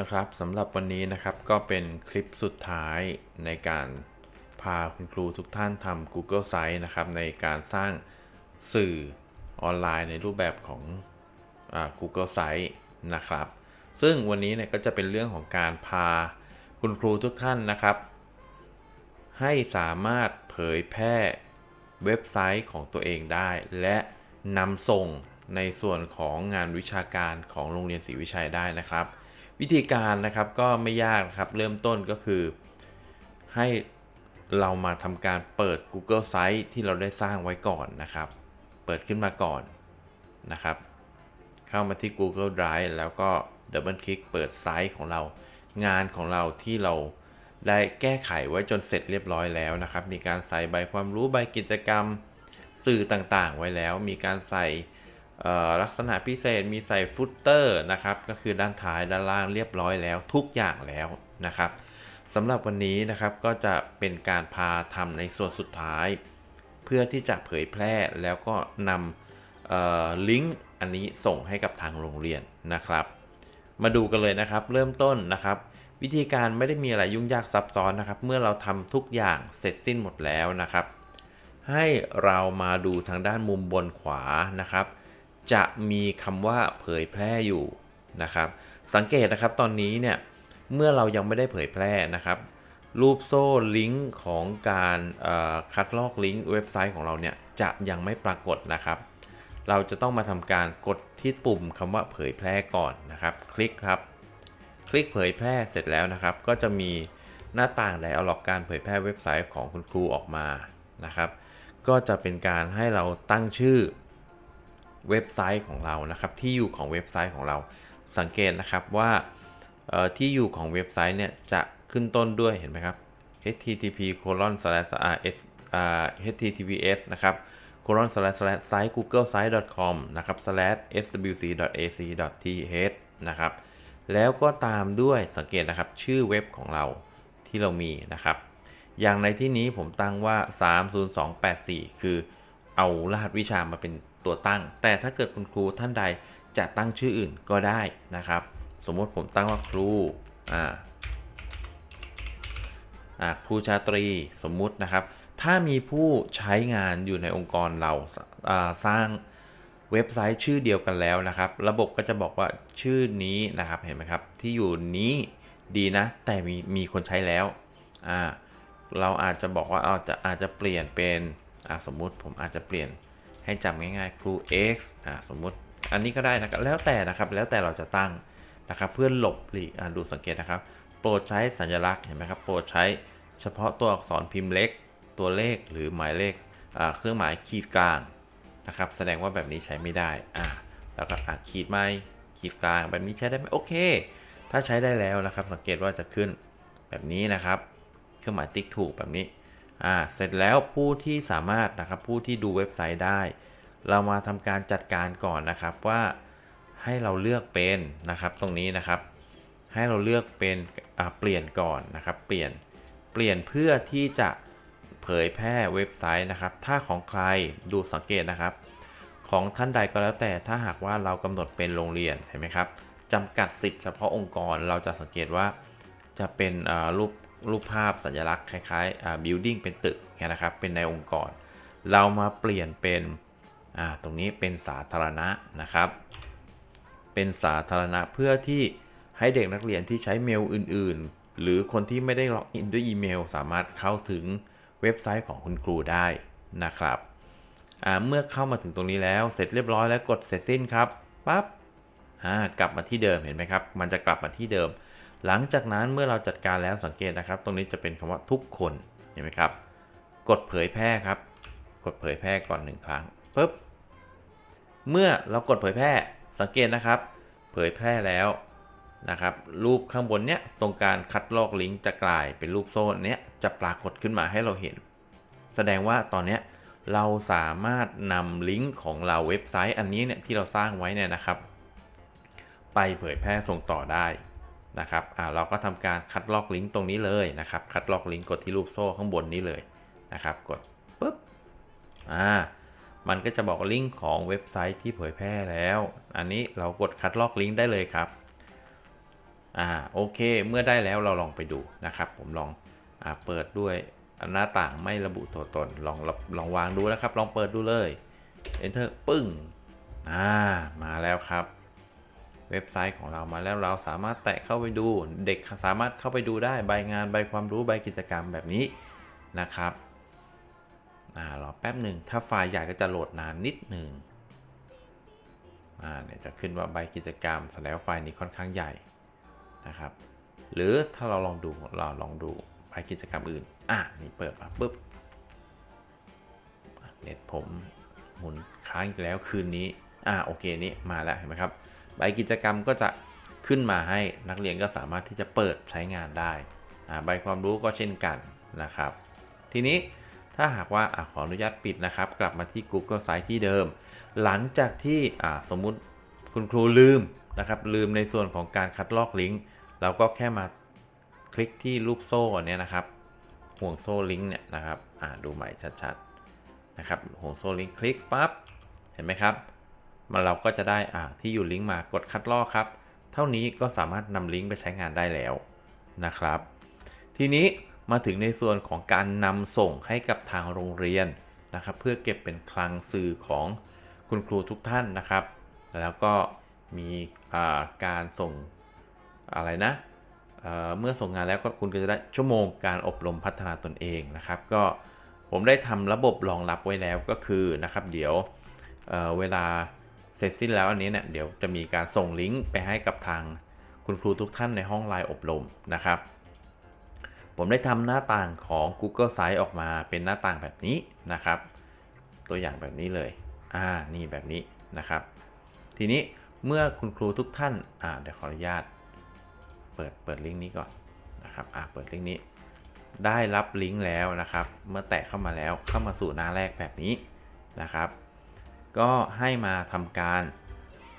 นะครับสำหรับวันนี้นะครับก็เป็นคลิปสุดท้ายในการพาคุณครูทุกท่านทำ Google Site นะครับในการสร้างสื่อออนไลน์ในรูปแบบของอ Google Site นะครับ ซึ่งวันนี้เนี่ยก็จะเป็นเรื่องของการพาคุณครูทุกท่านนะครับ ให้สามารถเผยแพร่เว็บไซต์ของตัวเองได้ และนำส่งในส่วนของงานวิชาการของโรงเรียนศรีวิชัยได้นะครับ วิธีการนะครับก็ไม่ยากครับเริ่มต้นก็คือให้เรามาทำการเปิด Google Site ที่เราได้สร้างไว้ก่อนนะครับ เปิดขึ้นมาก่อนนะครับ เข้ามาที่ Google Drive แล้วก็ดับเบิลคลิกเปิดไซต์ของเรางานของเราที่เราได้แก้ไขไว้จนเสร็จเรียบร้อยแล้วนะครับ มีการใส่ใบความรู้ใบกิจกรรมสื่อต่างๆ ไว้แล้ว มีการใส่ ลักษณะพิเศษมีใส่ฟุตเตอร์นะครับ ก็คือด้านท้ายด้านล่างเรียบร้อยแล้วทุกอย่างแล้วนะครับสำหรับวันนี้นะครับก็จะเป็นการพาทำในส่วนสุดท้าย เพื่อที่จะเผยแพร่แล้วก็นำลิงก์อันนี้ส่งให้กับทางโรงเรียนนะครับ มาดูกันเลยนะครับ เริ่มต้นนะครับ วิธีการไม่ได้มีอะไรยุ่งยากซับซ้อนนะครับ เมื่อเราทำทุกอย่างเสร็จสิ้นหมดแล้วนะครับ ให้เรามาดูทางด้านมุมบนขวานะครับ จะมีคำว่าเผยแพร่อยู่นะครับ สังเกตนะครับตอนนี้เนี่ยเมื่อเรายังไม่ได้เผยแพร่นะครับ รูปโซ่ลิงก์ของการคัดลอกลิงก์เว็บไซต์ของเราเนี่ยจะยังไม่ปรากฏนะครับ เราจะต้องมาทำการกดที่ปุ่มคำว่าเผยแพร่ก่อนนะครับ คลิกครับ คลิกเผยแพร่เสร็จแล้วนะครับ ก็จะมีหน้าต่างไดอะล็อกการเผยแพร่เว็บไซต์ของคุณครูออกมานะครับ ก็จะเป็นการให้เราตั้งชื่อ เว็บไซต์ของเรานะครับ ที่อยู่ของเว็บไซต์ของเราสังเกตนะครับว่าที่อยู่ของเว็บไซต์เนี่ยจะขึ้นต้นด้วยเห็นไหมครับ http colon slash rs https นะครับ colon slash slash site google site com นะครับ slash swc ac th นะครับ แล้วก็ตามด้วยสังเกตนะครับ ชื่อเว็บของเราที่เรามีนะครับ อย่างในที่นี้ผมตั้งว่า 30284 คือเอารหัสวิชามาเป็น ตัวตั้ง แต่ถ้าเกิดคุณครูท่านใดจะตั้งชื่ออื่นก็ได้นะครับ สมมติผมตั้งว่าครูอ่าครูชาตรีสมมุตินะครับ ถ้ามีผู้ใช้งานอยู่ในองค์กรเราสร้างเว็บไซต์ชื่อเดียวกันแล้วนะครับ ระบบก็จะบอกว่าชื่อนี้นะครับเห็นไหมครับที่อยู่นี้ดีนะ แต่มีมีคนใช้แล้วอ่าเราอาจจะบอกว่าเราจะอาจจะเปลี่ยนเป็นสมมุติผมอาจจะเปลี่ยน ให้จำง่ายๆ ครู X อ่าสมมุติอันนี้ก็ได้นะครับแล้วแต่นะครับแล้วแต่เราจะตั้งนะครับเพื่อหลบหลีกดูสังเกตนะครับ โปรดใช้สัญลักษณ์เห็นไหมครับโปรดใช้เฉพาะตัวอักษรพิมพ์เล็ก ตัวเลขหรือหมายเลขเครื่องหมายขีดกลางนะครับ แสดงว่าแบบนี้ใช้ไม่ได้อ่าแล้วก็ขีดไม้ขีดกลางแบบนี้ใช้ได้ไหมโอเค ถ้าใช้ได้แล้วนะครับ สังเกตว่าจะขึ้นแบบนี้นะครับ เครื่องหมายติ๊กถูกแบบนี้ อ่าเสร็จแล้วผู้ที่สามารถนะครับผู้ที่ดูเว็บไซต์ได้ เรามาทำการจัดการก่อนนะครับว่าให้เราเลือกเป็นนะครับตรงนี้นะครับ ให้เราเลือกเป็นเปลี่ยนก่อนนะครับ เปลี่ยนเปลี่ยนเพื่อที่จะเผยแพร่เว็บไซต์นะครับ ถ้าของใครดูสังเกตนะครับ ของท่านใดก็แล้วแต่ถ้าหากว่าเรากำหนดเป็นโรงเรียนเห็นไหมครับจำกัดสิทธิ์เฉพาะองค์กรเราจะสังเกตว่าจะเป็นรูป รูปภาพสัญลักษณ์คล้ายๆ building เป็นตึกนะครับ เป็นในองค์กร เรามาเปลี่ยนเป็นตรงนี้เป็นสาธารณะนะครับ เป็นสาธารณะเพื่อที่ให้เด็กนักเรียนที่ใช้เมลอื่นๆ หรือคนที่ไม่ได้ล็อกอินด้วยอีเมล สามารถเข้าถึงเว็บไซต์ของคุณครูได้นะครับ เมื่อเข้ามาถึงตรงนี้แล้วเสร็จเรียบร้อยแล้วกดเสร็จสิ้นครับปั๊บกลับมาที่เดิมเห็นไหมครับ มันจะกลับมาที่เดิม หลังจากนั้นเมื่อเราจัดการแล้วสังเกตนะครับ ตรงนี้จะเป็นคำว่าทุกคนเห็นไหมครับ กดเผยแพร่ครับ กดเผยแพร่ก่อนหนึ่งครั้งปุ๊บเมื่อเรากดเผยแพร่สังเกตนะครับ เผยแพร่แล้วนะครับ รูปข้างบนเนี้ยตรงการคัดลอกลิงก์จะกลายเป็นรูปโซ่เนี้ยจะปรากฏขึ้นมาให้เราเห็น แสดงว่าตอนเนี้ยเราสามารถนำลิงก์ของเราเว็บไซต์อันนี้เนี่ยที่เราสร้างไว้เนี่ยนะครับ ไปเผยแพร่ส่งต่อได้ นะครับอ่าเราก็ทำการคัดลอกลิงก์ตรงนี้เลยนะครับ คัดลอกลิงก์กดที่รูปโซ่ข้างบนนี้เลยนะครับ กดปุ๊บอ่ามันก็จะบอกลิงก์ของเว็บไซต์ที่เผยแพร่แล้ว อันนี้เรากดคัดลอกลิงก์ได้เลยครับอ่าโอเค เมื่อได้แล้วเราลองไปดูนะครับ ผมลองอ่าเปิดด้วยหน้าต่างไม่ระบุตัวตนลองลองลองวางดูนะครับ ลองเปิดดูเลย Enter ปึ้งอ่ามาแล้วครับ เว็บไซต์ของเรามาแล้วเราสามารถแตะเข้าไปดู เด็กสามารถเข้าไปดูได้ใบงานใบความรู้ใบกิจกรรมแบบนี้นะครับอ่ารอแป๊บหนึ่งถ้าไฟล์ใหญ่ก็จะโหลดนานนิดหนึ่งอ่าเนี่ยจะขึ้นว่าใบกิจกรรมแสดงว่าไฟล์นี้ค่อนข้างใหญ่นะครับ หรือถ้าเราลองดูเราลองดูใบกิจกรรมอื่นอะนี่เปิดมาปุ๊บเน็ตผมหมุนค้างอีกแล้วคืนนี้อ่าโอเคนี่มาแล้วเห็นไหมครับ ใบกิจกรรมก็จะขึ้นมาให้นักเรียนก็สามารถที่จะเปิดใช้งานได้ใบความรู้ก็เช่นกันนะครับ ทีนี้ถ้าหากว่าอขออนุญาตปิดนะครับ กลับมาที่ Google Site ที่เดิม หลังจากที่สมมุติคุณครูลืมนะครับลืมในส่วนของการคัดลอกลิงก์เราก็แค่มาคลิกที่รูปโซ่เนี้ยนะครับ ห่วงโซ่ลิงก์เนี่ยนะครับดูใหม่ชัดๆนะครับห่วงโซ่ลิงก์คลิกปั๊บเห็นไหมครับ มันเราก็จะได้อ่าที่อยู่ลิงก์มากดคัดลอกครับ เท่านี้ก็สามารถนำลิงก์ไปใช้งานได้แล้วนะครับ ทีนี้มาถึงในส่วนของการนำส่งให้กับทางโรงเรียนนะครับ เพื่อเก็บเป็นคลังสื่อของคุณครูทุกท่านนะครับ แล้วก็มีาการส่งอะไรนะเเมื่อส่งงานแล้วก็คุณก็จะได้ชั่วโมงการอบรมพัฒนาตนเองนะครับ ก็ผมได้ทำระบบรองรับไว้แล้วก็คือนะครับ เดี๋ยวเเวลา เสร็จสิ้นแล้วอันนี้เนี่ยเดี๋ยวจะมีการส่งลิงก์ไปให้กับทางคุณครูทุกท่านในห้องไลน์อบรมนะครับ ผมได้ทำหน้าต่างของ Google Sites ออกมาเป็นหน้าต่างแบบนี้นะครับ ตัวอย่างแบบนี้เลย อ่า นี่แบบนี้นะครับ ทีนี้เมื่อคุณครูทุกท่าน อ่า เดี๋ยวขออนุญาต เปิด เปิดลิงก์นี้ก่อนนะครับ อ่า เปิดลิงก์นี้ ได้รับลิงก์แล้วนะครับ เมื่อแตะเข้ามาแล้ว เข้ามาสู่หน้าแรกแบบนี้นะครับ ก็ให้มาทำการ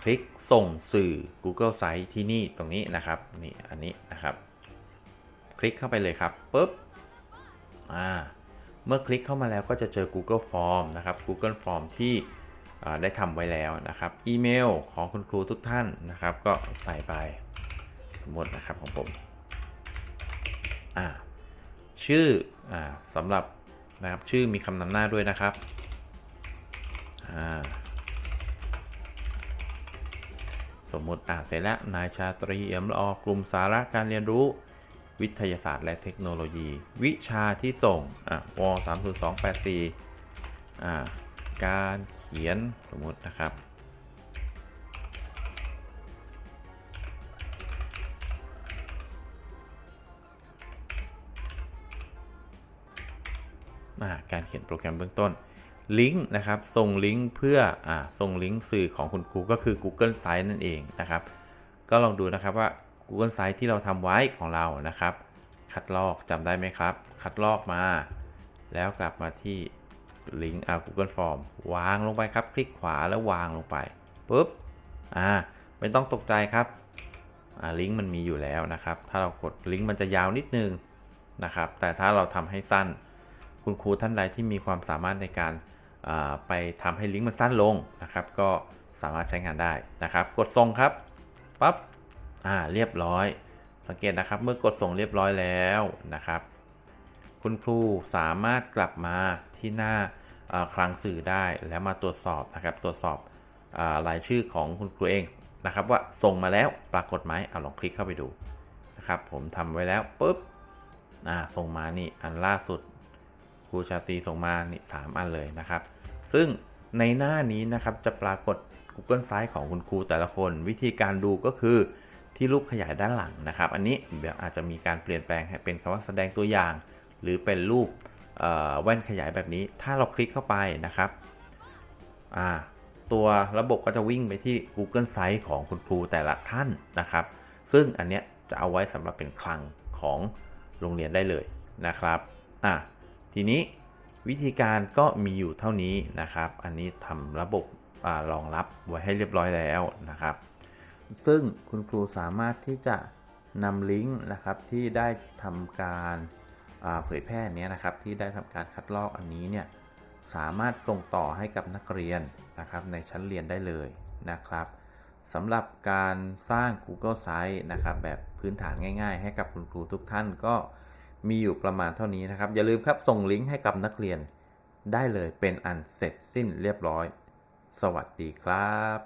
คลิกส่งสื่อ Google Sites ที่นี่ตรงนี้นะครับนี่อันนี้นะครับ คลิกเข้าไปเลยครับปุ๊บอ่าเมื่อคลิกเข้ามาแล้วก็จะเจอ Google Form นะครับ Google Form ที่ได้ทำไว้แล้วนะครับอีเมลของคุณครูทุกท่านนะครับ ก็ใส่ไปสมมตินะครับของผมอ่าชื่ออ่าสำหรับนะครับชื่อมีคำนำหน้าด้วยนะครับ สมมติอ่าเสร็จแล้ว นายชาตรีเอี่ยมละออกลุ่มสาระการเรียนรู้ วิทยาศาสตร์และเทคโนโลยี วิชาที่ส่งอะว3 0 2 8 4อ่าการเขียนสมมตินะครับการเขียนโปรแกรมเบื้องต้น ลิงก์นะครับ ส่งลิงก์เพื่ออ่าส่งลิงก์สื่อของคุณครูก็คือ Google Sites นั่นเองนะครับ ก็ลองดูนะครับว่า Google Sites ที่เราทำไว้ของเรานะครับ คัดลอกจำได้ไหมครับ คัดลอกมา แล้วกลับมาที่ลิงก์อ่า Google Form วางลงไปครับ คลิกขวาแล้ววางลงไปปุ๊บอ่าไม่ต้องตกใจครับอ่าลิงก์มันมีอยู่แล้วนะครับ ถ้าเรากดลิงก์มันจะยาวนิดนึงนะครับ แต่ถ้าเราทำให้สั้นคุณครูท่านใดที่มีความสามารถในการ ไปทำให้ลิงก์มันสั้นลงนะครับ ก็สามารถใช้งานได้นะครับ กดส่งครับปั๊บอ่าเรียบร้อย สังเกตนะครับเมื่อกดส่งเรียบร้อยแล้วนะครับ คุณครูสามารถกลับมาที่หน้าคลังสื่อได้แล้วมาตรวจสอบนะครับ ตรวจสอบรายชื่อของคุณครูเองนะครับ ว่าส่งมาแล้วปรากฏไหมเอาลองคลิกเข้าไปดูนะครับ ผมทำไว้แล้วปุ๊บอ่าส่งมานี่อันล่าสุด ครูชาตรีส่งมานี่สามอันเลยนะครับ ซึ่งในหน้านี้นะครับจะปรากฏ Google Sites ของคุณครูแต่ละคน วิธีการดูก็คือที่รูปขยายด้านหลังนะครับ อันนี้เดี๋ยวอาจจะมีการเปลี่ยนแปลงให้เป็นคำว่าแสดงตัวอย่าง หรือเป็นรูปแว่นขยายแบบนี้ ถ้าเราคลิกเข้าไปนะครับตัวระบบก็จะวิ่งไปที่ Google Sites ของคุณครูแต่ละท่านนะครับ ซึ่งอันเนี้ยจะเอาไว้สำหรับเป็นคลังของโรงเรียนได้เลยนะครับอ่า ทีนี้วิธีการก็มีอยู่เท่านี้นะครับ อันนี้ทำระบบอรองรับไว้ให้เรียบร้อยแล้วนะครับ ซึ่งคุณครูสามารถที่จะนำลิงก์นะครับที่ได้ทำการเผยแพร่นี้นะครับ ที่ได้ทำการคัดลอกอันนี้เนี่ยสามารถส่งต่อให้กับนักเรียนนะครับในชั้นเรียนได้เลยนะครับสำหรับการสร้าง Google Site นะครับแบบพื้นฐานง่าย ๆ ให้กับคุณครูทุกท่านก็ มีอยู่ประมาณเท่านี้นะครับ อย่าลืมครับส่งลิงก์ให้กับนักเรียนได้เลยเป็นอันเสร็จสิ้นเรียบร้อย สวัสดีครับ